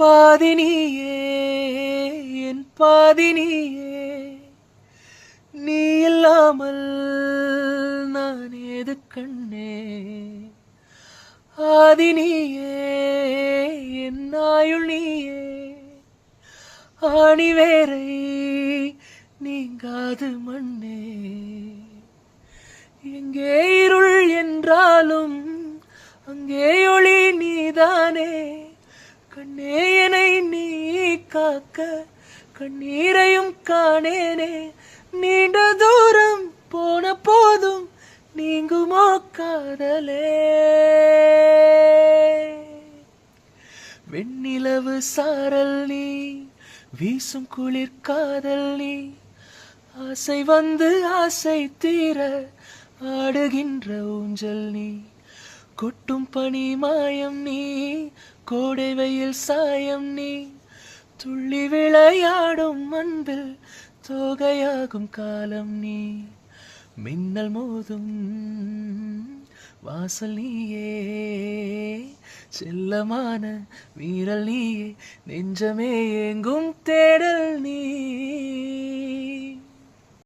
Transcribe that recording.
பாதினியே என் பாதினியே நீ இல்லாமல் நான் ஏது கண்ணே? ஆதினியே என் ஆயுள் நீயே ஆணிவேரை நீங்காது மண்ணே. என்னை நீ காக்க கண்ணீரையும் காணேனே. நீண்ட தூரம் போன போதும் நீங்குமோ காதலே. வெண்ணிலவு சாரல் நீ வீசும் குளிர் காதல் நீ. ஆசை வந்து ஆசை தீர ஆடுகின்ற ஊஞ்சல் நீ. கொட்டும் பனி மாயம் நீ கோடை வெயில் சாயம் நீ. துள்ளி விளையாடும் அன்பில் தோகையாகும் காலம் நீ. மின்னல் மோதும் வாசல் நீயே. செல்லமான வீரல் நீயே. நெஞ்சமே எங்கும் தேடல் நீ.